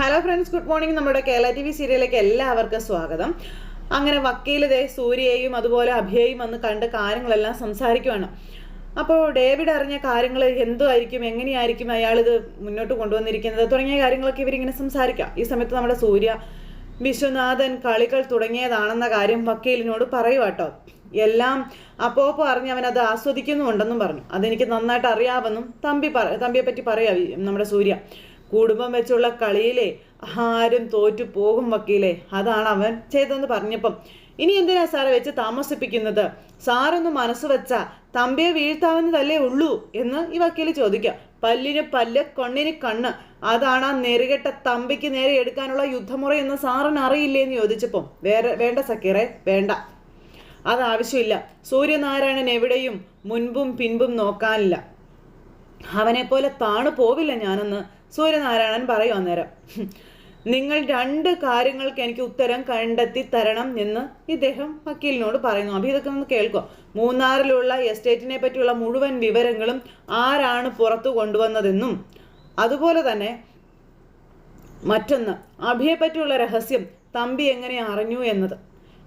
Hello friends good morning നമ്മുടെ Kerala T V സീരിയലിലേക്ക് എല്ലാവർക്കും സ്വാഗതം. അങ്ങനെ വക്കീൽ ദേ സൂര്യയെയും അതുപോലെ അഭയയും വന്ന് കണ്ട് കാര്യങ്ങളെല്ലാം സംസാരിക്കുവാണ്. അപ്പോൾ ഡേവിഡ് അറിഞ്ഞ കാര്യങ്ങൾ എന്തുമായിരിക്കും എങ്ങനെയായിരിക്കും അയാളിത് മുന്നോട്ട് കൊണ്ടുവന്നിരിക്കുന്നത് തുടങ്ങിയ കാര്യങ്ങളൊക്കെ ഇവരിങ്ങനെ സംസാരിക്കാം. ഈ സമയത്ത് നമ്മുടെ സൂര്യ വിശ്വനാഥൻ കളികൾ തുടങ്ങിയതാണെന്ന കാര്യം വക്കീലിനോട് പറയുവാട്ടോ. എല്ലാം അപ്പോപ്പോ അറിഞ്ഞ് അവൻ അത് ആസ്വദിക്കുന്നുണ്ടെന്നും പറഞ്ഞു. അതെനിക്ക് നന്നായിട്ട് അറിയാമെന്നും തമ്പി പറ തമ്പിയെ പറ്റി പറയാം നമ്മുടെ സൂര്യ. കുടുംബം വെച്ചുള്ള കളിയിലെ ആരും തോറ്റു പോകും വക്കീലേ. അതാണ് അവൻ ചെയ്തതെന്ന് പറഞ്ഞപ്പം. ഇനി എന്തിനാ സാറെ വെച്ച് താമസിപ്പിക്കുന്നത്? സാറൊന്ന് മനസ്സ് വെച്ച തമ്പിയെ വീഴ്ത്താവുന്നതല്ലേ ഉള്ളൂ എന്ന് ഈ വക്കീൽ ചോദിക്കാം. പല്ലിന് പല്ല് കണ്ണിന് കണ്ണ്. അതാണ് ആ നെറുകെട്ട തമ്പിക്ക് നേരെ എടുക്കാനുള്ള യുദ്ധമുറ എന്ന് സാറിന് അറിയില്ലേ എന്ന് ചോദിച്ചപ്പം. വേറെ വേണ്ട സക്കീറെ വേണ്ട. അതാവശ്യമില്ല സൂര്യനാരായണൻ എവിടെയും മുൻപും പിൻപും നോക്കാനില്ല. അവനെ പോലെ താണു പോവില്ല ഞാനെന്ന് സൂര്യനാരായണൻ പറയും അന്നേരം. നിങ്ങൾ രണ്ട് കാര്യങ്ങൾക്ക് എനിക്ക് ഉത്തരം കണ്ടെത്തി തരണം എന്ന് ഇദ്ദേഹം വക്കീലിനോട് പറയുന്നു. അപ്പം ഇതൊക്കെ ഒന്ന് കേൾക്കുക മൂന്നാറിലുള്ള എസ്റ്റേറ്റിനെ പറ്റിയുള്ള മുഴുവൻ വിവരങ്ങളും ആരാണ് പുറത്തു കൊണ്ടുവന്നതെന്നും അതുപോലെ തന്നെ മറ്റൊന്ന് അഭിയെ പറ്റിയുള്ള രഹസ്യം തമ്പി എങ്ങനെ അറിഞ്ഞു എന്നത്.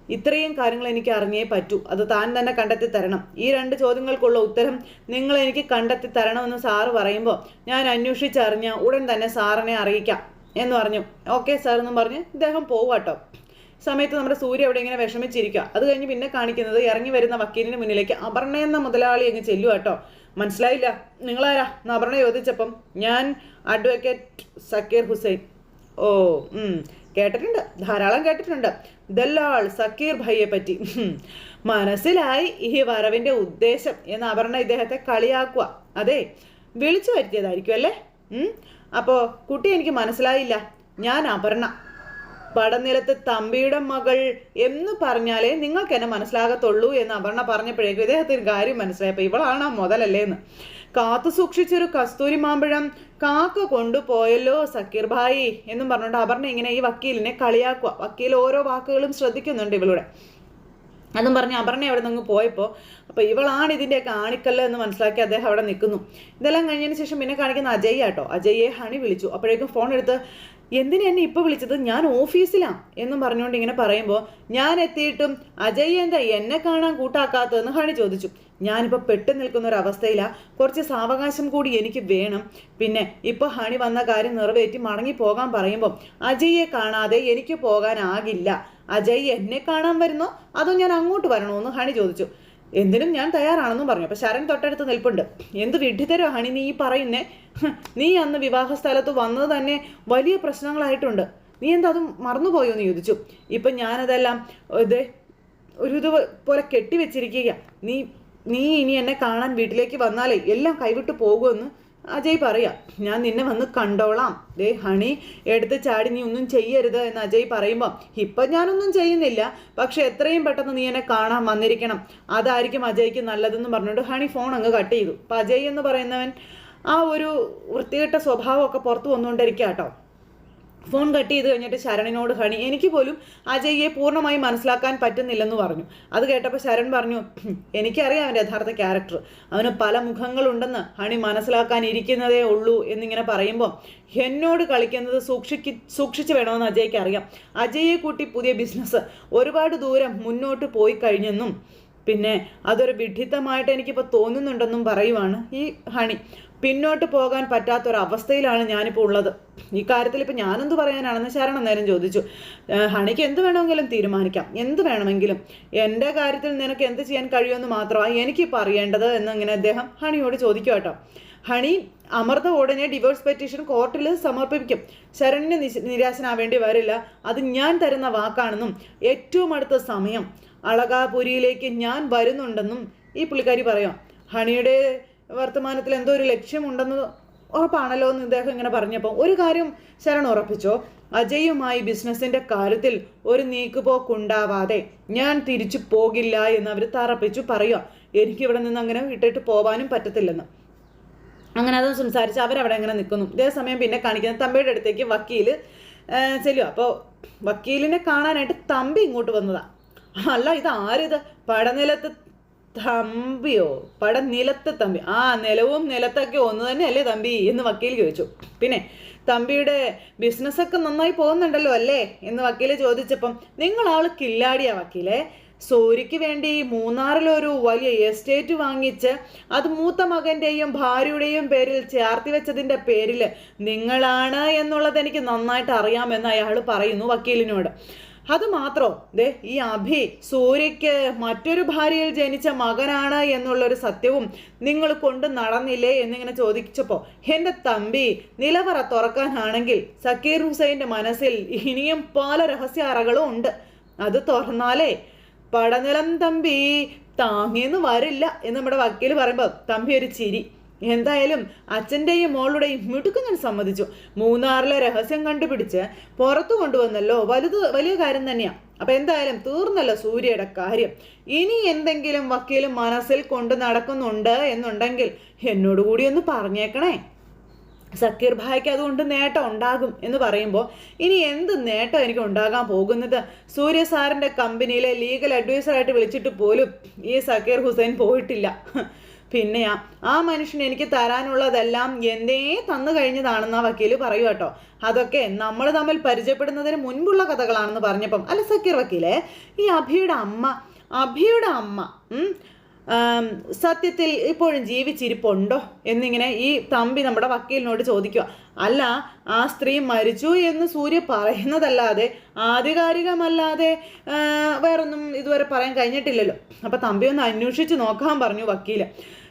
ഇത്രയും കാര്യങ്ങൾ എനിക്ക് അറിഞ്ഞേ പറ്റൂ. അത് താൻ തന്നെ കണ്ടെത്തി തരണം. ഈ രണ്ട് ചോദ്യങ്ങൾക്കുള്ള ഉത്തരം നിങ്ങൾ എനിക്ക് കണ്ടെത്തി തരണമെന്ന് സാറ് പറയുമ്പോൾ ഞാൻ അന്വേഷിച്ചറിഞ്ഞ ഉടൻ തന്നെ സാറിനെ അറിയിക്കാം എന്ന് പറഞ്ഞു. ഓക്കെ സാർ എന്നും പറഞ്ഞ് ഇദ്ദേഹം പോവാട്ടോ സമയത്ത് നമ്മുടെ സൂര്യ അവിടെ ഇങ്ങനെ വിഷമിച്ചിരിക്കുക. അത് കഴിഞ്ഞ് പിന്നെ കാണിക്കുന്നത് ഇറങ്ങി വരുന്ന വക്കീലിന് മുന്നിലേക്ക് അപർണ എന്ന മുതലാളി അങ്ങ് ചെല്ലുക കേട്ടോ. മനസ്സിലായില്ല. നിങ്ങളാരാ? എന്ന് അപർണ ചോദിച്ചപ്പം ഞാൻ അഡ്വക്കേറ്റ് സക്കീർ ഹുസൈൻ. ഓ കേട്ടിട്ടുണ്ട് ധാരാളം കേട്ടിട്ടുണ്ട്. ദല്ലാൾ സക്കീർ ഭയ്യെ പറ്റി. മനസ്സിലായി ഈ വരവിന്റെ ഉദ്ദേശം എന്ന് അപർണ ഇദ്ദേഹത്തെ കളിയാക്കുക. അതെ വിളിച്ചു വരുത്തിയതായിരിക്കും അല്ലേ? ഉം, അപ്പോ കുട്ടി എനിക്ക് മനസ്സിലായില്ല. ഞാൻ അപർണ പടനിലത്ത് തമ്പിയുടെ മകൾ എന്ന് പറഞ്ഞാലേ നിങ്ങൾക്ക് എന്നെ മനസ്സിലാകത്തുള്ളൂ എന്ന് അപർണ പറഞ്ഞപ്പോഴേക്കും ഇദ്ദേഹത്തിന് കാര്യം മനസ്സിലായപ്പോൾ ഇവളാണ് ആ മുതലല്ലേ എന്ന് കാത്തു സൂക്ഷിച്ചൊരു കസ്തൂരി മാമ്പഴം കാക്ക കൊണ്ടുപോയല്ലോ സക്കീർ ഭായി എന്നും പറഞ്ഞുകൊണ്ട് അപർണ ഇങ്ങനെ ഈ വക്കീലിനെ കളിയാക്കുക. വക്കീൽ ഓരോ വാക്കുകളും ശ്രദ്ധിക്കുന്നുണ്ട് ഇവളുടെ. അതും പറഞ്ഞ് അപർണ അവിടെ നിന്ന് പോയപ്പോൾ അപ്പോൾ ഇവളാണ് ഇതിന്റെയൊക്കെ ആണിക്കല്ല് എന്ന് മനസ്സിലാക്കി അദ്ദേഹം അവിടെ നിൽക്കുന്നു. ഇതെല്ലാം കഴിഞ്ഞതിന് ശേഷം പിന്നെ കാണിക്കുന്ന അജയ് ആട്ടോ അജയ്യെ ഹണി വിളിച്ചു. അപ്പോഴേക്കും ഫോൺ എടുത്ത് എന്തിനാ എന്നെ ഇപ്പോൾ വിളിച്ചത്? ഞാൻ ഓഫീസിലാണ് എന്നും പറഞ്ഞുകൊണ്ട് ഇങ്ങനെ പറയുമ്പോൾ ഞാൻ എത്തിയിട്ടും അജയ് എന്താ എന്നെ കാണാൻ കൂട്ടാക്കാത്തതെന്ന് ഹണി ചോദിച്ചു. ഞാനിപ്പോൾ പെട്ടു നിൽക്കുന്ന ഒരു അവസ്ഥയിലാണ് കുറച്ച് സാവകാശം കൂടി എനിക്ക് വേണം. പിന്നെ ഇപ്പോൾ ഹണി വന്ന കാര്യം നിറവേറ്റി മടങ്ങി പോകാൻ പറയുമ്പോൾ അജയ്യെ കാണാതെ എനിക്ക് പോകാനാകില്ല. അജയ് എന്നെ കാണാൻ വരുന്നോ? അതോ ഞാൻ അങ്ങോട്ട് വരണോ എന്ന് ഹണി ചോദിച്ചു. എന്തിനും ഞാൻ തയ്യാറാണെന്നും പറഞ്ഞു. അപ്പൊ ശരൺ തൊട്ടടുത്ത് നിൽപ്പുണ്ട്. എന്ത് വിഡ്ഢിതരോ ഹണി നീ പറയുന്നേ? നീ അന്ന് വിവാഹ സ്ഥലത്ത് വന്നത് തന്നെ വലിയ പ്രശ്നങ്ങളായിട്ടുണ്ട്. നീ എന്താ അത് മറന്നുപോയോ എന്ന് ചോദിച്ചു. ഇപ്പൊ ഞാനതെല്ലാം ഇത് ഒരു ഇത് പോലെ കെട്ടിവെച്ചിരിക്കുക നീ നീ ഇനി എന്നെ കാണാൻ വീട്ടിലേക്ക് വന്നാലേ എല്ലാം കൈവിട്ട് പോകുമെന്ന് അജയ് പറയാം. ഞാൻ നിന്നെ വന്ന് കണ്ടോളാം. ദേ ഹണി എടുത്ത് ചാടി നീ ഒന്നും ചെയ്യരുത് എന്ന് അജയ് പറയുമ്പോൾ ഇപ്പം ഞാനൊന്നും ചെയ്യുന്നില്ല. പക്ഷെ എത്രയും പെട്ടെന്ന് നീ എന്നെ കാണാൻ വന്നിരിക്കണം. അതായിരിക്കും അജയ്ക്ക് നല്ലതെന്ന് പറഞ്ഞുകൊണ്ട് ഹണി ഫോൺ അങ്ങ് കട്ട് ചെയ്തു. അപ്പം അജയ് എന്ന് പറയുന്നവൻ ആ ഒരു വൃത്തികെട്ട സ്വഭാവമൊക്കെ പുറത്ത് വന്നുകൊണ്ടിരിക്കുക കേട്ടോ ഫോൺ കട്ട് ചെയ്ത് കഴിഞ്ഞിട്ട് ശരണിനോട് ഹണി എനിക്ക് പോലും അജയ്യെ പൂർണമായി മനസ്സിലാക്കാൻ പറ്റുന്നില്ലെന്ന് പറഞ്ഞു. അത് കേട്ടപ്പോൾ ശരൺ പറഞ്ഞു "ഹും, എനിക്കറിയാം അവന്റെ യഥാർത്ഥ ക്യാരക്ടർ. അവന് പല മുഖങ്ങളുണ്ടെന്ന് ഹണി മനസ്സിലാക്കാൻ ഇരിക്കുന്നതേ ഉള്ളൂ എന്നിങ്ങനെ പറയുമ്പോൾ എന്നോട് കളിക്കുന്നത് സൂക്ഷിക്ക് സൂക്ഷിച്ച് വേണമെന്ന് അജയ്ക്ക് അറിയാം. അജയ്യെ കൂട്ടി പുതിയ ബിസിനസ് ഒരുപാട് ദൂരം മുന്നോട്ട് പോയി കഴിഞ്ഞെന്നും പിന്നെ അതൊരു വിഡിത്തമായിട്ട് എനിക്കിപ്പോൾ തോന്നുന്നുണ്ടെന്നും പറയുവാണ് ഈ ഹണി. പിന്നോട്ട് പോകാൻ പറ്റാത്തൊരവസ്ഥയിലാണ് ഞാനിപ്പോൾ ഉള്ളത്. ഈ കാര്യത്തിൽ ഇപ്പം ഞാനെന്ത് പറയാനാണെന്ന് ശരണം നേരം ചോദിച്ചു. ഹണിക്ക് എന്ത് വേണമെങ്കിലും തീരുമാനിക്കാം. എന്ത് വേണമെങ്കിലും. എന്റെ കാര്യത്തിൽ നിനക്ക് എന്ത് ചെയ്യാൻ കഴിയുമെന്ന് മാത്രമാണ് എനിക്കിപ്പോൾ അറിയേണ്ടത് എന്നിങ്ങനെ അദ്ദേഹം ഹണിയോട് ചോദിക്കും കേട്ടോ. ഹണി അമൃത ഉടനെ ഡിവോഴ്സ് പെറ്റീഷൻ കോർട്ടിൽ സമർപ്പിക്കും. ശരണിന് നിരാശനാവേണ്ടി വരില്ല. അത് ഞാൻ തരുന്ന വാക്കാണെന്നും ഏറ്റവും അടുത്ത സമയം അളകാപുരിയിലേക്ക് ഞാൻ വരുന്നുണ്ടെന്നും ഈ പുള്ളിക്കാരി പറയാം. ഹണിയുടെ വർത്തമാനത്തിൽ എന്തോ ഒരു ലക്ഷ്യമുണ്ടെന്ന് ഉറപ്പാണല്ലോ എന്ന് ഇദ്ദേഹം ഇങ്ങനെ പറഞ്ഞപ്പോൾ ഒരു കാര്യം ശരൺ ഉറപ്പിച്ചോ? അജയുമായി ബിസിനസിന്റെ കാര്യത്തിൽ ഒരു നീക്കുപോക്കുണ്ടാവാതെ ഞാൻ തിരിച്ചു പോകില്ല എന്ന് അവർ തറപ്പിച്ചു പറയുക എനിക്കിവിടെ നിന്ന് അങ്ങനെ വിട്ടിട്ട് പോവാനും പറ്റത്തില്ലെന്ന്. അങ്ങനെ അത് സംസാരിച്ച് അവരവിടെ അങ്ങനെ നിൽക്കുന്നു. ഇതേ സമയം പിന്നെ കാണിക്കുന്ന തമ്പിയുടെ അടുത്തേക്ക് വക്കീൽ ചെല്ലുക അപ്പോൾ വക്കീലിനെ കാണാനായിട്ട് തമ്പി ഇങ്ങോട്ട് വന്നതാ. അല്ല ഇത് ആരിത് പടനിലത്ത് തമ്പിയോ? പടനിലത്ത് തമ്പി. ആ നിലവും നിലത്തൊക്കെ ഒന്ന് തന്നെയല്ലേ തമ്പി എന്ന് വക്കീൽ ചോദിച്ചു. പിന്നെ തമ്പിയുടെ ബിസിനസ്സൊക്കെ നന്നായി പോകുന്നുണ്ടല്ലോ അല്ലേ എന്ന് വക്കീൽ ചോദിച്ചപ്പം നിങ്ങൾ ആൾ കില്ലാടിയാ വക്കീലെ. സോരിക്ക് വേണ്ടി മൂന്നാറിലൊരു വലിയ എസ്റ്റേറ്റ് വാങ്ങിച്ച് അത് മൂത്ത മകന്റെയും ഭാര്യയുടെയും പേരിൽ ചേർത്തി വെച്ചതിന്റെ പേരിൽ നിങ്ങളാണ് എന്നുള്ളത് എനിക്ക് നന്നായിട്ട് അറിയാമെന്ന് അയാൾ പറയുന്നു വക്കീലിനോട്. അത് മാത്രോ. ദേ ഈ അഭി സൂര്യക്ക് മറ്റൊരു ഭാര്യയിൽ ജനിച്ച മകനാണ് എന്നുള്ളൊരു സത്യവും നിങ്ങൾ കൊണ്ട് നടന്നില്ലേ എന്നിങ്ങനെ ചോദിച്ചപ്പോൾ എന്റെ തമ്പി നിലവറ തുറക്കാനാണെങ്കിൽ സക്കീർ ഹുസൈന്റെ മനസ്സിൽ ഇനിയും പല രഹസ്യ അറകളും ഉണ്ട്. അത് തുറന്നാലേ പടനിലം തമ്പി താങ്ങിയെന്ന് വരില്ല. എന്ന് നമ്മുടെ വക്കീൽ പറയുമ്പോൾ തമ്പി ഒരു ചിരി. എന്തായാലും അച്ഛന്റെയും മോളുടെയും മിടുക്ക് ഞാൻ സമ്മതിച്ചു. മൂന്നാറിലെ രഹസ്യം കണ്ടുപിടിച്ച് പുറത്തു കൊണ്ടുവന്നല്ലോ. വലുത് വലിയ കാര്യം തന്നെയാ. അപ്പൊ എന്തായാലും തീർന്നല്ലോ സൂര്യയുടെ കാര്യം. ഇനി എന്തെങ്കിലും വക്കീൽ മനസ്സിൽ കൊണ്ട് നടക്കുന്നുണ്ട് എന്നുണ്ടെങ്കിൽ എന്നോട് കൂടി ഒന്ന് പറഞ്ഞേക്കണേ. സക്കീർ ഭായ്ക്ക് അതുകൊണ്ട് നേട്ടം ഉണ്ടാകും എന്ന് പറയുമ്പോൾ ഇനി എന്ത് നേട്ടം എനിക്ക് ഉണ്ടാകാൻ പോകുന്നത്? സൂര്യ സാറിന്റെ കമ്പനിയിലെ ലീഗൽ അഡ്വൈസറായിട്ട് വിളിച്ചിട്ട് പോലും ഈ സക്കീർ ഹുസൈൻ പോയിട്ടില്ല. പിന്നെയാ ആ മനുഷ്യൻ എനിക്ക് തരാനുള്ളതെല്ലാം എന്തേ തന്നു കഴിഞ്ഞതാണെന്ന് ആ വക്കീൽ പറയൂ കേട്ടോ. അതൊക്കെ നമ്മൾ തമ്മിൽ പരിചയപ്പെടുന്നതിന് മുൻപുള്ള കഥകളാണെന്ന് പറഞ്ഞപ്പം അല്ല സക്കീർ വക്കീലേ ഈ അഭിയുടെ അമ്മ അഭിയുടെ അമ്മ സത്യത്തിൽ ഇപ്പോഴും ജീവിച്ചിരിപ്പുണ്ടോ എന്നിങ്ങനെ ഈ തമ്പി നമ്മുടെ വക്കീലിനോട് ചോദിക്കുക. അല്ല ആ സ്ത്രീ മരിച്ചു എന്ന് സൂര്യ പറയുന്നതല്ലാതെ ആധികാരികമല്ലാതെ വേറൊന്നും ഇതുവരെ പറയാൻ കഴിഞ്ഞിട്ടില്ലല്ലോ. അപ്പൊ തമ്പി ഒന്ന് അന്വേഷിച്ച് നോക്കാൻ പറഞ്ഞു വക്കീൽ.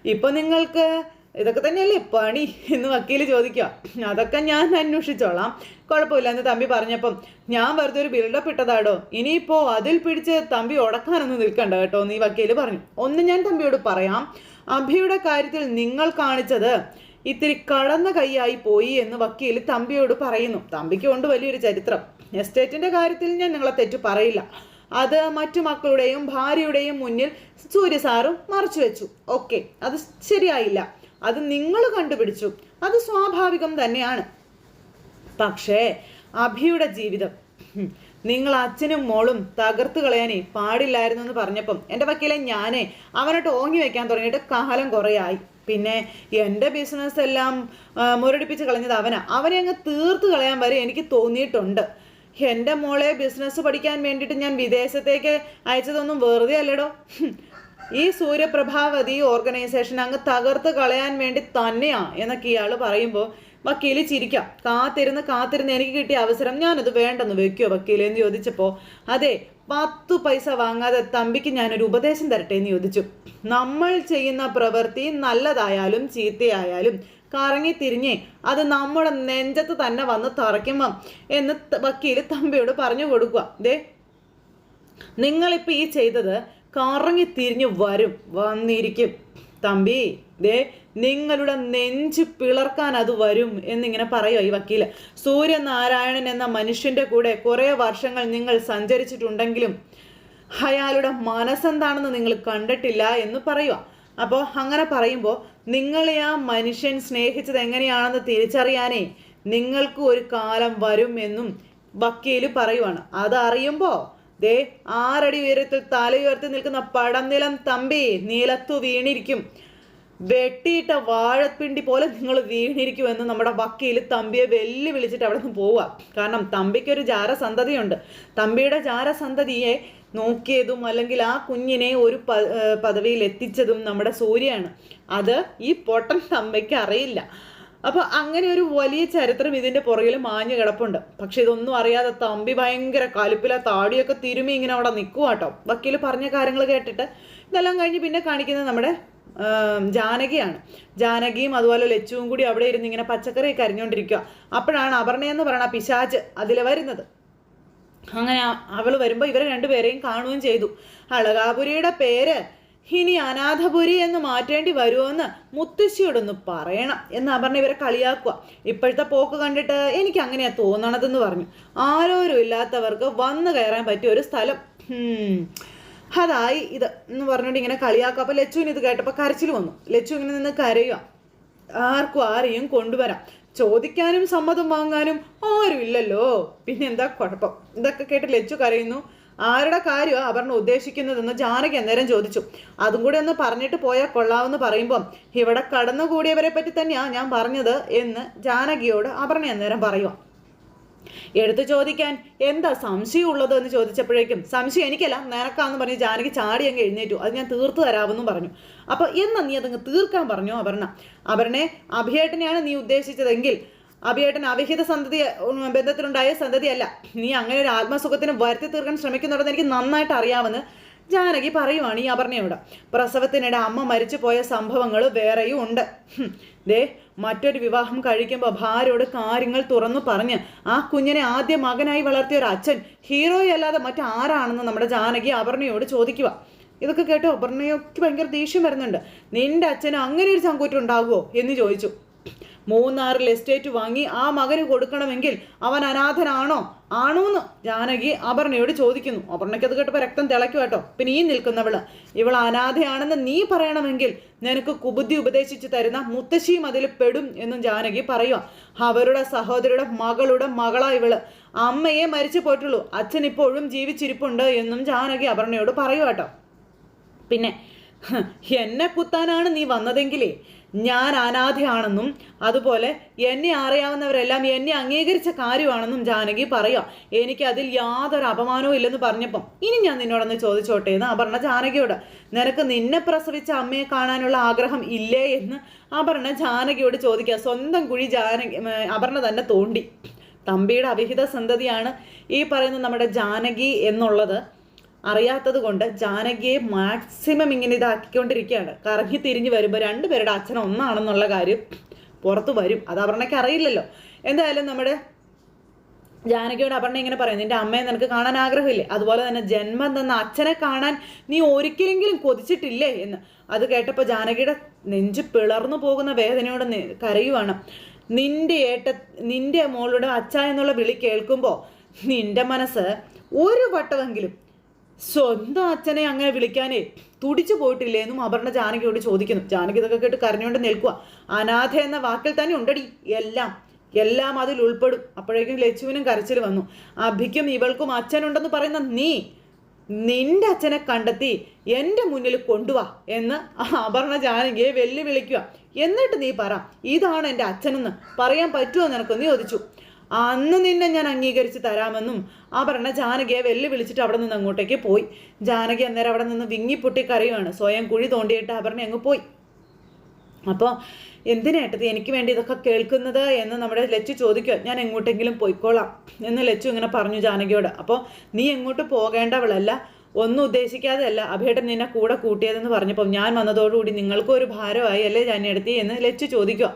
ഇപ്പൊ നിങ്ങൾക്ക് ഇതൊക്കെ തന്നെയല്ലേ പണി എന്ന് വക്കീൽ ചോദിക്കുക. അതൊക്കെ ഞാൻ അന്വേഷിച്ചോളാം. കുഴപ്പമില്ല. എന്ന് തമ്പി പറഞ്ഞപ്പം ഞാൻ വെറുതെ ഒരു ബിൽഡപ്പ് ഇട്ടതാടോ? ഇനിയിപ്പോ അതിൽ പിടിച്ച് തമ്പി ഉടക്കാനൊന്നും നിൽക്കണ്ട കേട്ടോ എന്ന് ഈ വക്കീൽ പറഞ്ഞു. ഒന്ന് ഞാൻ തമ്പിയോട് പറയാം. അഭിയുടെ കാര്യത്തിൽ നിങ്ങൾ കാണിച്ചത് ഇത്തിരി കടന്ന കൈയായി പോയി എന്ന് വക്കീൽ തമ്പിയോട് പറയുന്നു. തമ്പിക്ക് കൊണ്ട് വലിയൊരു ചരിത്രം. എസ്റ്റേറ്റിന്റെ കാര്യത്തിൽ ഞാൻ നിങ്ങളെ തെറ്റ് പറയില്ല. അത് മറ്റു മക്കളുടെയും ഭാര്യയുടെയും മുന്നിൽ സൂര്യസാറും മറച്ചു വെച്ചു. ഓക്കെ അത് ശരിയായില്ല. അത് നിങ്ങൾ കണ്ടുപിടിച്ചു. അത് സ്വാഭാവികം തന്നെയാണ്. പക്ഷേ അഭിയുടെ ജീവിതം. നിങ്ങൾ അച്ഛനും മോളും തകർത്ത് കളയാനേ പാടില്ലായിരുന്നു എന്ന് പറഞ്ഞപ്പം എന്റെ വക്കീലെ ഞാനേ അവനോട്ട് ഓങ്ങി വെക്കാൻ തുടങ്ങിയിട്ട് കാലം കുറേയായി. പിന്നെ എന്റെ ബിസിനസ് എല്ലാം മുരടിപ്പിച്ച് കളഞ്ഞത് അവനാ. അവനെ അങ്ങ് തീർത്ത് കളയാൻ വരെ എനിക്ക് തോന്നിയിട്ടുണ്ട്. എന്റെ മോളെ ബിസിനസ് പഠിക്കാൻ വേണ്ടിയിട്ട് ഞാൻ വിദേശത്തേക്ക് അയച്ചതൊന്നും വെറുതെ അല്ലടോ. ഈ സൂര്യപ്രഭാവതി ഓർഗനൈസേഷൻ അങ്ങ് തകർത്ത് കളയാൻ വേണ്ടി തന്നെയാ എന്നൊക്കെ ഇയാൾ പറയുമ്പോൾ വക്കീൽ ചിരിക്കാം. കാത്തിരുന്ന് കാത്തിരുന്ന് എനിക്ക് കിട്ടിയ അവസരം ഞാനത് വേണ്ടെന്ന് വെക്കുമോ വക്കീലെ എന്ന് ചോദിച്ചപ്പോൾ അതെ പത്തു പൈസ വാങ്ങാതെ തമ്പിക്ക് ഞാനൊരു ഉപദേശം തരട്ടെ എന്ന് ചോദിച്ചു. നമ്മൾ ചെയ്യുന്ന പ്രവൃത്തി നല്ലതായാലും ചീത്തയായാലും കറങ്ങി തിരിഞ്ഞേ അത് നമ്മുടെ നെഞ്ചത്ത് തന്നെ വന്ന് തറയ്ക്കുമ്പം എന്ന് വക്കീൽ തമ്പിയോട് പറഞ്ഞു കൊടുക്കുക ദേ നിങ്ങളിപ്പോൾ ഈ ചെയ്തത് കറങ്ങി തിരിഞ്ഞ് വരും വന്നിരിക്കും. തമ്പി ദേ നിങ്ങളുടെ നെഞ്ച് പിളർക്കാൻ അത് വരും എന്നിങ്ങനെ പറയുക ഈ വക്കീൽ സൂര്യനാരായണൻ എന്ന മനുഷ്യന്റെ കൂടെ കുറേ വർഷങ്ങൾ നിങ്ങൾ സഞ്ചരിച്ചിട്ടുണ്ടെങ്കിലും അയാളുടെ മനസ്സെന്താണെന്ന് നിങ്ങൾ കണ്ടിട്ടില്ല എന്ന് പറയുക അപ്പോൾ അങ്ങനെ പറയുമ്പോൾ നിങ്ങളെ ആ മനുഷ്യൻ സ്നേഹിച്ചത് എങ്ങനെയാണെന്ന് തിരിച്ചറിയാനേ നിങ്ങൾക്ക് ഒരു കാലം വരും എന്നും വക്കീൽ പറയുവാണ്. അതറിയുമ്പോൾ ദേ ആറടി ഉയരത്തിൽ തലയുയർത്തി നിൽക്കുന്ന പടനിലം തമ്പി നീലത്തു വീണിരിക്കും. വെട്ടിയിട്ട വാഴപ്പിണ്ടി പോലെ നിങ്ങൾ വീണിരിക്കുമെന്ന് നമ്മുടെ വക്കീൽ തമ്പിയെ വെല്ലു വിളിച്ചിട്ട് അവിടെ നിന്ന് പോവുക. കാരണം തമ്പിക്കൊരു ജാരസന്തതിയുണ്ട്. തമ്പിയുടെ ജാരസന്തതിയെ നോക്കിയതും അല്ലെങ്കിൽ ആ കുഞ്ഞിനെ ഒരു പദവിയിൽ എത്തിച്ചതും നമ്മുടെ സൂര്യയാണ്. അത് ഈ പൊട്ടൻ തമ്പയ്ക്ക് അറിയില്ല. അപ്പോൾ അങ്ങനെ ഒരു വലിയ ചരിത്രം ഇതിന്റെ പുറകിൽ മാഞ്ഞു കിടപ്പുണ്ട്. പക്ഷെ ഇതൊന്നും അറിയാതെ തമ്പി ഭയങ്കര കലുപ്പില താടിയൊക്കെ തിരുമി ഇങ്ങനെ അവിടെ നിൽക്കുക കേട്ടോ വക്കീൽ പറഞ്ഞ കാര്യങ്ങൾ കേട്ടിട്ട് ഇതെല്ലാം കഴിഞ്ഞ് പിന്നെ കാണിക്കുന്നത് നമ്മുടെ ജാനകിയാണ്. ജാനകിയും അതുപോലെ ലച്ചുവും കൂടി അവിടെ ഇരുന്ന് ഇങ്ങനെ പച്ചക്കറി കരിഞ്ഞുകൊണ്ടിരിക്കുക അപ്പോഴാണ് അപർണയെന്ന് ആ പിശാച് അതിൽ വരുന്നത്. അങ്ങനെ അവൾ വരുമ്പോൾ ഇവരെ രണ്ടുപേരെയും കാണുകയും ചെയ്തു. അളകാപുരിയുടെ പേര് ഇനി അനാഥപുരി എന്ന് മാറ്റേണ്ടി വരുമെന്ന് മുത്തശ്ശിയോടൊന്ന് പറയണം എന്ന് പറഞ്ഞ ഇവരെ കളിയാക്കുക. ഇപ്പോഴത്തെ പോക്ക് കണ്ടിട്ട് എനിക്ക് അങ്ങനെയാ തോന്നണതെന്ന് പറഞ്ഞു. ആരോരും ഇല്ലാത്തവർക്ക് വന്നു കയറാൻ പറ്റിയ ഒരു സ്ഥലം. അതായി ഇത് എന്ന് പറഞ്ഞുകൊണ്ട് ഇങ്ങനെ കളിയാക്കുക. അപ്പോൾ ലച്ചുവിന് ഇത് കേട്ടപ്പോൾ കരച്ചിൽ വന്നു. ലച്ചു ഇങ്ങനെ നിന്ന് കരയുക ആർക്കും ആരെയും കൊണ്ടുവരാം. ചോദിക്കാനും സമ്മതം വാങ്ങാനും ആരുമില്ലല്ലോ. പിന്നെ എന്താ കുഴപ്പം? ഇതൊക്കെ കേട്ട് ലച്ചു കരയുന്നു. ആരുടെ കാര്യമാണ് അപർണ ഉദ്ദേശിക്കുന്നതെന്ന് ജാനകി അന്നേരം ചോദിച്ചു. അതും കൂടി ഒന്ന് പറഞ്ഞിട്ട് പോയാൽ കൊള്ളാമെന്ന് പറയുമ്പം ഇവിടെ കടന്നുകൂടിയവരെ പറ്റി തന്നെയാണ് ഞാൻ പറഞ്ഞത് എന്ന് ജാനകിയോട് അപർണ അന്നേരം പറയുക എടുത്തു ചോദിക്കാൻ എന്താ സംശയമുള്ളത് എന്ന് ചോദിച്ചപ്പോഴേക്കും സംശയം എനിക്കല്ല നിനക്കാന്ന് പറഞ്ഞ് ജാനകി ചാടി അങ്ങ് എഴുന്നേറ്റു. അത് ഞാൻ തീർത്തു തരാമെന്നും പറഞ്ഞു. അപ്പോൾ എന്നാ നീ അതങ്ങ് തീർക്കാൻ പറഞ്ഞു അപർണ? അപർണെ അഭിയേട്ടനെയാണ് നീ ഉദ്ദേശിച്ചതെങ്കിൽ അഭിയേട്ടൻ അവിഹിത സന്തതി ബന്ധത്തിലുണ്ടായ സന്തതിയല്ല. നീ അങ്ങനെ ഒരു ആത്മസുഖത്തിന് വരുത്തി തീർക്കാൻ ശ്രമിക്കുന്നുണ്ടെന്ന് എനിക്ക് നന്നായിട്ട് അറിയാമെന്ന് ജാനകി പറയുവാണ് ഈ അപർണയോട്. പ്രസവത്തിനിടെ അമ്മ മരിച്ചു പോയ സംഭവങ്ങൾ വേറെയും ഉണ്ട്. ദേ മറ്റൊരു വിവാഹം കഴിക്കുമ്പോൾ ഭാര്യയോട് കാര്യങ്ങൾ തുറന്നു പറഞ്ഞ് ആ കുഞ്ഞിനെ ആദ്യ മകനായി വളർത്തിയ ഒരു അച്ഛൻ ഹീറോയല്ലാതെ മറ്റാരാണെന്ന് നമ്മുടെ ജാനകി അപർണയോട് ചോദിക്കുക ഇതൊക്കെ കേട്ട് അപർണയൊക്കെ ഭയങ്കര ദേഷ്യം വരുന്നുണ്ട്. നിന്റെ അച്ഛന് അങ്ങനെ ഒരു ചങ്കൂറ്റം ഉണ്ടാകുമോ എന്ന് ചോദിച്ചു. മൂന്നാറിൽ എസ്റ്റേറ്റ് വാങ്ങി ആ മകന് കൊടുക്കണമെങ്കിൽ അവൻ അനാഥനാണോ? ആണോ എന്ന് ജാനകി അപർണയോട് ചോദിക്കുന്നു. അപർണയ്ക്ക് അത് കേട്ടപ്പോൾ രക്തം തിളയ്ക്കും കേട്ടോ. പിന്നെ ഈ നിൽക്കുന്നവൾ ഇവൾ അനാഥയാണെന്ന് നീ പറയണമെങ്കിൽ നിനക്ക് കുബുദ്ധി ഉപദേശിച്ച് തരുന്ന മുത്തശ്ശിയും അതിൽ പെടും എന്നും ജാനകി പറയുക അവരുടെ സഹോദരിയുടെ മകളുടെ മകളാ ഇവൾ. അമ്മയെ മരിച്ചു പോയിട്ടുള്ളൂ. അച്ഛൻ ഇപ്പോഴും ജീവിച്ചിരിപ്പുണ്ട് എന്നും ജാനകി അപർണയോട് പറയുക കേട്ടോ. പിന്നെ എന്നെ കുത്താനാണ് നീ വന്നതെങ്കിലേ? ഞാൻ അനാഥയാണെന്നും അതുപോലെ എന്നെ അറിയാവുന്നവരെല്ലാം എന്നെ അംഗീകരിച്ച കാര്യമാണെന്നും ജാനകി പറയാം എനിക്ക് അതിൽ യാതൊരു അപമാനവും ഇല്ലെന്ന് പറഞ്ഞപ്പം ഇനി ഞാൻ നിന്നോടൊന്ന് ചോദിച്ചോട്ടെ എന്ന് അപർണ ജാനകിയോട്. നിനക്ക് നിന്നെ പ്രസവിച്ച അമ്മയെ കാണാനുള്ള ആഗ്രഹം ഇല്ലേ എന്ന് അപർണ ജാനകിയോട് ചോദിക്കുക സ്വന്തം കുഴി ജാനകി അപർണ തന്നെ തോണ്ടി. തമ്പിയുടെ അവിഹിത സന്തതിയാണ് ഈ പറയുന്ന നമ്മുടെ ജാനകി എന്നുള്ളത്. അറിയാത്തത് കൊണ്ട് ജാനകിയെ മാക്സിമം ഇങ്ങനെ ഇതാക്കിക്കൊണ്ടിരിക്കുകയാണ്. കറങ്ങി തിരിഞ്ഞ് വരുമ്പോൾ രണ്ടുപേരുടെ അച്ഛൻ ഒന്നാണെന്നുള്ള കാര്യം പുറത്ത് വരും. അത് അപർണയ്ക്ക് അറിയില്ലല്ലോ. എന്തായാലും നമ്മുടെ ജാനകിയോട് അപർണ ഇങ്ങനെ പറയും നിന്റെ അമ്മയെ നിനക്ക് കാണാൻ ആഗ്രഹമില്ലേ? അതുപോലെ തന്നെ ജന്മം തന്ന അച്ഛനെ കാണാൻ നീ ഒരിക്കലെങ്കിലും കൊതിച്ചിട്ടില്ലേ? എന്ന്. അത് കേട്ടപ്പോൾ ജാനകിയുടെ നെഞ്ച് പിളർന്നു പോകുന്ന വേദനയോട് കരയുവാണ്. നിന്റെ ഏട്ട നിന്റെ മോളുടെ അച്ഛ എന്നുള്ള വിളി കേൾക്കുമ്പോൾ നിന്റെ മനസ്സ് ഒരു വട്ടമെങ്കിലും സ്വന്തം അച്ഛനെ അങ്ങനെ വിളിക്കാനേ തുടിച്ചു പോയിട്ടില്ലേ എന്നും അപർണ ജാനകിയോട് ചോദിക്കുന്നു. ജാനകി ഇതൊക്കെ കേട്ട് കരഞ്ഞുകൊണ്ട് നിൽക്കുക അനാഥ എന്ന വാക്കിൽ തന്നെ ഉണ്ടടി. എല്ലാം എല്ലാം അതിൽ ഉൾപ്പെടും. അപ്പോഴേക്കും ലച്ചുവിനും കരച്ചിൽ വന്നു. അഭിക്കും ഇവൾക്കും അച്ഛനുണ്ടെന്ന് പറയുന്ന നീ നിന്റെ അച്ഛനെ കണ്ടെത്തി എന്റെ മുന്നിൽ കൊണ്ടുവാ എന്ന് അപർണ ജാനകിയെ വെല്ലുവിളിക്കുക എന്നിട്ട് നീ പറ ഇതാണ് എന്റെ അച്ഛനെന്ന് പറയാൻ പറ്റുമോ നീ ചോദിച്ചു. അന്ന് നിന്നെ ഞാൻ അംഗീകരിച്ച് തരാമെന്നും ആ പറഞ്ഞ ജാനകിയെ വെല്ലുവിളിച്ചിട്ട് അവിടെ നിന്ന് അങ്ങോട്ടേക്ക് പോയി. ജാനകി അന്നേരം അവിടെ നിന്ന് വിങ്ങിപ്പൊട്ടി കരയുവാണ്. സ്വയം കുഴി തോണ്ടിയിട്ട് അപർണ അങ്ങ് പോയി. അപ്പോൾ എന്തിനേട്ടത് എനിക്ക് വേണ്ടി ഇതൊക്കെ കേൾക്കുന്നത് എന്ന് നമ്മുടെ ലച്ചു ചോദിക്കുക ഞാൻ എങ്ങോട്ടെങ്കിലും പോയിക്കോളാം എന്ന് ലച്ചു ഇങ്ങനെ പറഞ്ഞു ജാനകിയോട്. അപ്പോൾ നീ എങ്ങോട്ട് പോകേണ്ടവളല്ല ഒന്നും ഉദ്ദേശിക്കാതെ അല്ല അഭേട്ടൻ നിന്നെ കൂടെ കൂട്ടിയതെന്ന് പറഞ്ഞപ്പോൾ ഞാൻ വന്നതോടുകൂടി നിങ്ങൾക്കും ഒരു ഭാരമായി അല്ലേ ജാനിയെടുത്തി എന്ന് ലച്ചു ചോദിക്കുക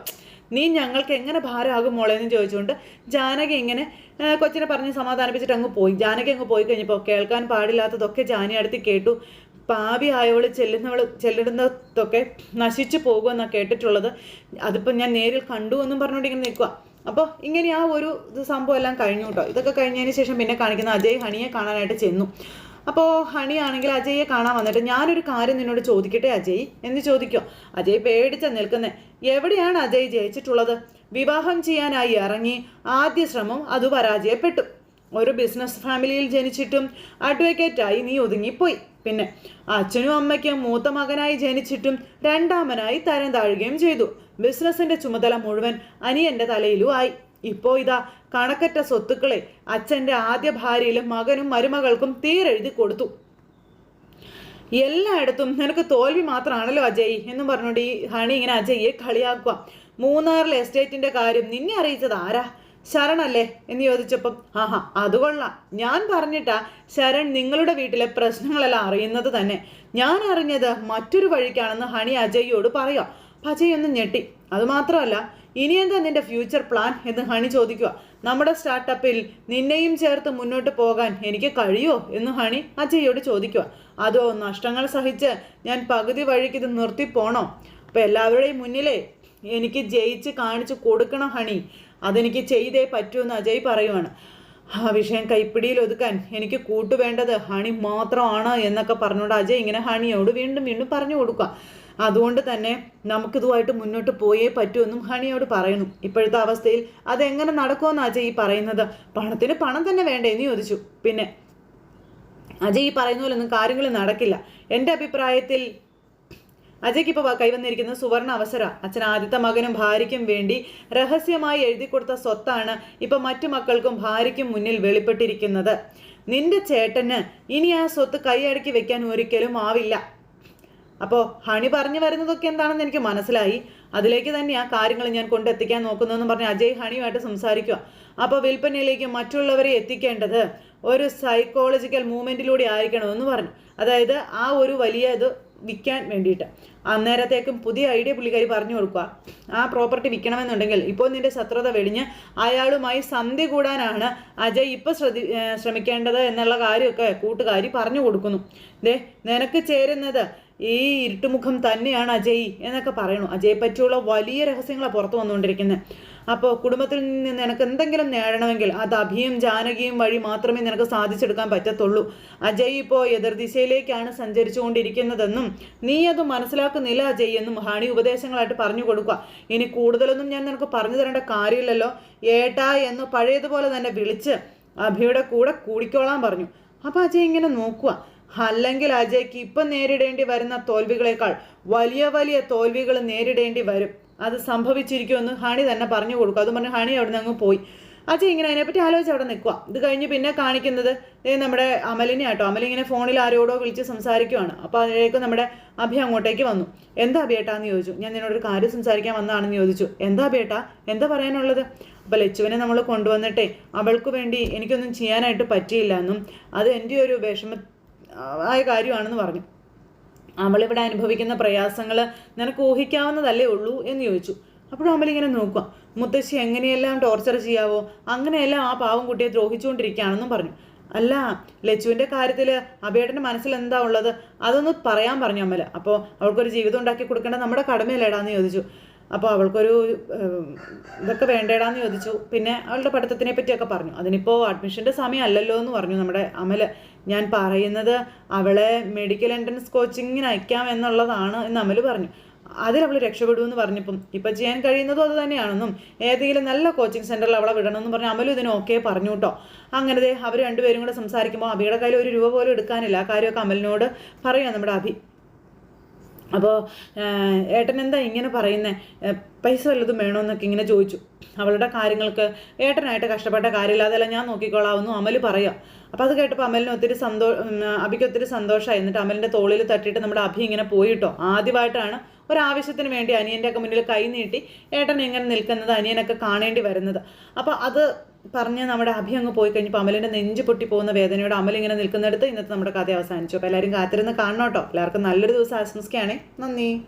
നീ ഞങ്ങൾക്ക് എങ്ങനെ ഭാരമാകും മോളെ എന്ന് ചോദിച്ചുകൊണ്ട് ജാനകി ഇങ്ങനെ കൊച്ചിനെ പറഞ്ഞ് സമാധാനിപ്പിച്ചിട്ട് അങ്ങ് പോയി. ജാനകി അങ്ങ് പോയി കഴിഞ്ഞപ്പോൾ കേൾക്കാൻ പാടില്ലാത്തതൊക്കെ ജാനി അടുത്ത് കേട്ടു. പാവി ആയവൾ ചെല്ലുന്നവൾ ചെല്ലിടുന്നതൊക്കെ നശിച്ചു പോകുമെന്നാണ് കേട്ടിട്ടുള്ളത്. അതിപ്പോൾ ഞാൻ നേരിൽ കണ്ടു എന്നും പറഞ്ഞുകൊണ്ട് ഇങ്ങനെ നിൽക്കുക അപ്പോൾ ഇങ്ങനെ ആ ഒരു സംഭവം എല്ലാം കഴിഞ്ഞു കേട്ടോ. ഇതൊക്കെ കഴിഞ്ഞതിന് ശേഷം പിന്നെ കാണിക്കുന്ന അജയ് ഹണിയെ കാണാനായിട്ട് ചെന്നു. അപ്പോൾ ഹണി ആണെങ്കിൽ അജയെ കാണാൻ വന്നിട്ട് ഞാനൊരു കാര്യം നിന്നോട് ചോദിക്കട്ടെ അജയ്? എന്ന് ചോദിക്കോ. അജയ് പേടിച്ച നിൽക്കുന്നത് എവിടെയാണ് അജയ് ജയിച്ചിട്ടുള്ളത്? വിവാഹം ചെയ്യാനായി ഇറങ്ങി ആദ്യ ശ്രമം അത് പരാജയപ്പെട്ടു. ഒരു ബിസിനസ് ഫാമിലിയിൽ ജനിച്ചിട്ടും അഡ്വക്കേറ്റായി നീ ഒതുങ്ങിപ്പോയി. പിന്നെ അച്ഛനും അമ്മയ്ക്കും മൂത്ത മകനായി ജനിച്ചിട്ടും രണ്ടാമനായി തരം താഴുകയും ചെയ്തു. ബിസിനസിന്റെ ചുമതല മുഴുവൻ അനിയന്റെ തലയിലും ആയി. ഇപ്പോ ഇതാ കണക്കറ്റ സ്വത്തുക്കളെ അച്ഛന്റെ ആദ്യ ഭാര്യയിലും മകനും മരുമകൾക്കും തീരെഴുതി കൊടുത്തു. എല്ലായിടത്തും നിനക്ക് തോൽവി മാത്രമാണല്ലോ അജയ് എന്നും പറഞ്ഞുകൊണ്ട് ഈ ഹണി ഇങ്ങനെ അജയ്യെ കളിയാക്കുക. മൂന്നാറിലെ എസ്റ്റേറ്റിന്റെ കാര്യം നിന്നെ അറിയിച്ചത് ആരാ? ശരണല്ലേ എന്ന് ചോദിച്ചപ്പം ആഹാ അത് കൊള്ളാം. ഞാൻ പറഞ്ഞിട്ടാ ശരൺ നിങ്ങളുടെ വീട്ടിലെ പ്രശ്നങ്ങളെല്ലാം അറിയുന്നത് തന്നെ. ഞാൻ അറിഞ്ഞത് മറ്റൊരു വഴിക്കാണെന്ന് ഹണി അജയ്യോട് പറയാം അജയ് ഒന്ന് ഞെട്ടി. അതുമാത്രമല്ല ഇനി എന്താ നിന്റെ ഫ്യൂച്ചർ പ്ലാൻ എന്ന് ഹണി ചോദിക്കുക. നമ്മുടെ സ്റ്റാർട്ടപ്പിൽ നിന്നെയും ചേർത്ത് മുന്നോട്ട് പോകാൻ എനിക്ക് കഴിയോ എന്ന് ഹണി അജയ്യോട് ചോദിക്കുക. അതോ നഷ്ടങ്ങൾ സഹിച്ച് ഞാൻ പകുതി വഴിക്ക് ഇത് നിർത്തി പോണോ? അപ്പം എല്ലാവരുടെയും മുന്നിലേ എനിക്ക് ജയിച്ച് കാണിച്ചു കൊടുക്കണം ഹണി. അതെനിക്ക് ചെയ്തേ പറ്റൂ എന്ന് അജയ് പറയുവാണ്. ആ വിഷയം കൈപ്പിടിയിൽ ഒതുക്കാൻ എനിക്ക് കൂട്ടുവേണ്ടത് ഹണി മാത്രമാണ് എന്നൊക്കെ പറഞ്ഞുകൊണ്ട് അജയ് ഇങ്ങനെ ഹണിയോട് വീണ്ടും വീണ്ടും പറഞ്ഞു കൊടുക്കുക. അതുകൊണ്ട് തന്നെ നമുക്കിതുമായിട്ട് മുന്നോട്ട് പോയേ പറ്റുമെന്നും ഹണിയോട് പറയുന്നു. ഇപ്പോഴത്തെ അവസ്ഥയിൽ അതെങ്ങനെ നടക്കുമെന്ന് അജയ് ഈ പറയുന്നത് പണത്തിന് പണം തന്നെ വേണ്ടേ? എന്ന് ചോദിച്ചു. പിന്നെ അജയ് ഈ പറയുന്ന പോലെ ഒന്നും കാര്യങ്ങൾ നടക്കില്ല. എന്റെ അഭിപ്രായത്തിൽ അജയ്ക്ക് ഇപ്പോൾ കൈവന്നിരിക്കുന്ന സുവർണ അവസര അച്ഛൻ ആദ്യത്തെ മകനും ഭാര്യയ്ക്കും വേണ്ടി രഹസ്യമായി എഴുതി കൊടുത്ത സ്വത്താണ് ഇപ്പോൾ മറ്റു മക്കൾക്കും ഭാര്യയ്ക്കും മുന്നിൽ വെളിപ്പെട്ടിരിക്കുന്നത്. നിന്റെ ചേട്ടന് ഇനി ആ സ്വത്ത് കൈയടക്കി വെക്കാൻ ഒരിക്കലും ആവില്ല. അപ്പോൾ ഹണി പറഞ്ഞു വരുന്നതൊക്കെ എന്താണെന്ന് എനിക്ക് മനസ്സിലായി. അതിലേക്ക് തന്നെ ആ കാര്യങ്ങൾ ഞാൻ കൊണ്ടെത്തിക്കാൻ നോക്കുന്നതെന്ന് പറഞ്ഞ് അജയ് ഹണിയുമായിട്ട് സംസാരിക്കുക അപ്പോൾ വിൽപ്പനയിലേക്ക് മറ്റുള്ളവരെ എത്തിക്കേണ്ടത് ഒരു സൈക്കോളജിക്കൽ മൂവ്മെന്റിലൂടെ ആയിരിക്കണമെന്ന് പറഞ്ഞു. അതായത് ആ ഒരു വലിയ ഇത് വിൽക്കാൻ വേണ്ടിയിട്ട്. അന്നേരത്തേക്കും പുതിയ ഐഡിയ പുള്ളിക്കാരി പറഞ്ഞു കൊടുക്കുക ആ പ്രോപ്പർട്ടി വിൽക്കണമെന്നുണ്ടെങ്കിൽ ഇപ്പോൾ നിന്റെ ശത്രുത വെടിഞ്ഞ് അയാളുമായി സന്ധി കൂടാനാണ് അജയ് ഇപ്പോൾ ശ്രദ്ധി ശ്രമിക്കേണ്ടത് എന്നുള്ള കാര്യമൊക്കെ കൂട്ടുകാരി പറഞ്ഞു കൊടുക്കുന്നു. ദേ നിനക്ക് ചേരുന്നത് ഈ ഇരുട്ടുമുഖം തന്നെയാണ് അജയ് എന്നൊക്കെ പറയണു. അജയെ പറ്റിയുള്ള വലിയ രഹസ്യങ്ങളാണ് പുറത്തു വന്നുകൊണ്ടിരിക്കുന്നത് അപ്പോൾ കുടുംബത്തിൽ നിന്ന് നിനക്ക് എന്തെങ്കിലും നേടണമെങ്കിൽ അത് അഭിയും ജാനകിയും വഴി മാത്രമേ നിനക്ക് സാധിച്ചെടുക്കാൻ പറ്റത്തുള്ളൂ. അജയ് ഇപ്പോൾ എതിർദിശയിലേക്കാണ് സഞ്ചരിച്ചുകൊണ്ടിരിക്കുന്നതെന്നും നീ അത് മനസ്സിലാക്കുന്നില്ല അജയ് എന്നും ഹണി ഉപദേശങ്ങളായിട്ട് പറഞ്ഞു കൊടുക്കുക ഇനി കൂടുതലൊന്നും ഞാൻ നിനക്ക് പറഞ്ഞു തരേണ്ട കാര്യമില്ലല്ലോ. ഏട്ടാ എന്ന് പഴയതുപോലെ തന്നെ വിളിച്ച് അഭിയുടെ കൂടെ കൂടിക്കോളാൻ പറഞ്ഞു. അപ്പോൾ അജയ് ഇങ്ങനെ നോക്കുക അല്ലെങ്കിൽ അജയ്ക്ക് ഇപ്പം നേരിടേണ്ടി വരുന്ന തോൽവികളെക്കാൾ വലിയ വലിയ തോൽവികൾ നേരിടേണ്ടി വരും. അത് സംഭവിച്ചിരിക്കുമെന്ന് ഹണി തന്നെ പറഞ്ഞു കൊടുക്കും. അത് പറഞ്ഞ് ഹണി അവിടെ നിന്ന് അങ്ങ് പോയി. അജയ് ഇങ്ങനെ അതിനെപ്പറ്റി ആലോചിച്ച് അവിടെ നിൽക്കുക ഇത് കഴിഞ്ഞ് പിന്നെ കാണിക്കുന്നത് നമ്മുടെ അമലിനെ ആട്ടോ. അമലിങ്ങനെ ഫോണിൽ ആരോടോ വിളിച്ച് സംസാരിക്കുവാണ്. അപ്പോൾ അതിലേക്ക് നമ്മുടെ അഭി അങ്ങോട്ടേക്ക് വന്നു. എന്താ അഭിയേട്ടാന്ന് ചോദിച്ചു. ഞാൻ നിന്നോടൊരു കാര്യം സംസാരിക്കാൻ വന്നതാണെന്ന് ചോദിച്ചു. എന്താ അഭിയേട്ടാ? എന്താ പറയാനുള്ളത്? അപ്പോൾ ലച്ചുവിനെ നമ്മൾ കൊണ്ടുവന്നിട്ടേ അവൾക്ക് വേണ്ടി എനിക്കൊന്നും ചെയ്യാനായിട്ട് പറ്റിയില്ല എന്നും അത് എന്റെ ഒരു വിഷമ ആയ കാര്യമാണെന്ന് പറഞ്ഞു. അവളിവിടെ അനുഭവിക്കുന്ന പ്രയാസങ്ങൾ നിനക്ക് ഊഹിക്കാവുന്നതല്ലേ ഉള്ളൂ എന്ന് ചോദിച്ചു. അപ്പോഴും അമലിങ്ങനെ നോക്കുക. മുത്തശ്ശി എങ്ങനെയെല്ലാം ടോർച്ചർ ചെയ്യാവോ അങ്ങനെയെല്ലാം ആ പാവം കുട്ടിയെ ദ്രോഹിച്ചുകൊണ്ടിരിക്കുകയാണെന്നും പറഞ്ഞു. അല്ല ലച്ചുവിന്റെ കാര്യത്തിൽ അബേട്ടന്റെ മനസ്സിൽ എന്താ ഉള്ളത്? അതൊന്ന് പറയാൻ പറഞ്ഞു അമ്മല. അപ്പോൾ അവൾക്കൊരു ജീവിതം ഉണ്ടാക്കി കൊടുക്കേണ്ട നമ്മുടെ കടമയല്ലേടാന്ന് ചോദിച്ചു. അപ്പോൾ അവൾക്കൊരു ഇതൊക്കെ വേണ്ടേടാന്ന് ചോദിച്ചു. പിന്നെ അവളുടെ പഠിത്തത്തിനെ പറ്റിയൊക്കെ പറഞ്ഞു. അതിനിപ്പോൾ അഡ്മിഷന്റെ സമയം അല്ലല്ലോ എന്ന് പറഞ്ഞു നമ്മുടെ അമൽ. ഞാൻ പറയുന്നത് അവളെ മെഡിക്കൽ എൻട്രൻസ് കോച്ചിങ്ങിന് അയക്കാം എന്നുള്ളതാണ് എന്ന് അമൽ പറഞ്ഞു. അതിൽ അവൾ രക്ഷപ്പെടുമെന്ന് പറഞ്ഞപ്പം ഇപ്പം ചെയ്യാൻ കഴിയുന്നതും അത് തന്നെയാണെന്നും ഏതെങ്കിലും നല്ല കോച്ചിങ് സെന്ററിൽ അവളെ വിടണമെന്ന് പറഞ്ഞ് അമലും ഇതിന് ഓക്കെ പറഞ്ഞു കേട്ടോ അങ്ങനെ അവർ രണ്ടുപേരും കൂടെ സംസാരിക്കുമ്പോൾ അബിയുടെ കയ്യിൽ ഒരു രൂപ പോലും എടുക്കാനില്ല. കാര്യമൊക്കെ അമലിനോട് പറയാം നമ്മുടെ അഭി. അപ്പോൾ ഏട്ടൻ എന്താ ഇങ്ങനെ പറയുന്നത് പൈസ വല്ലതും വേണമെന്നൊക്കെ ഇങ്ങനെ ചോദിച്ചു. അവളുടെ കാര്യങ്ങൾക്ക് ഏട്ടനായിട്ട് കഷ്ടപ്പെട്ട കാര്യമില്ല. അതെല്ലാം ഞാൻ നോക്കിക്കോളാവുന്നു അമൽ പറയാം. അപ്പോൾ അത് കേട്ടപ്പോൾ അമലിന് ഒത്തിരി സന്തോ അഭിക്ക് ഒത്തിരി സന്തോഷമായി എന്നിട്ട് അമലിന്റെ തോളിൽ തട്ടിയിട്ട് നമ്മുടെ അഭി ഇങ്ങനെ പോയിട്ടോ ആദ്യമായിട്ടാണ് ഒരാവശ്യത്തിന് വേണ്ടി അനിയന്റെ ഒക്കെ മുന്നിൽ കൈ നീട്ടി ഏട്ടൻ ഇങ്ങനെ നിൽക്കുന്നത് അനിയനൊക്കെ കാണേണ്ടി വരുന്നത്. അപ്പോൾ അത് പറഞ്ഞ് നമ്മുടെ അഭി അങ്ങ് പോയി കഴിഞ്ഞപ്പോൾ അമലിന്റെ നെഞ്ച് പൊട്ടി പോകുന്ന വേദനയോടെ അമൽ ഇങ്ങനെ നിൽക്കുന്നിടത്ത് ഇന്നത്തെ നമ്മുടെ കഥ അവസാനിച്ചു. അപ്പോൾ എല്ലാവരും കാത്തിരുന്ന് കാണണം കേട്ടോ. എല്ലാവർക്കും നല്ലൊരു ദിവസം ആശംസിക്കുകയാണേ. നന്ദി.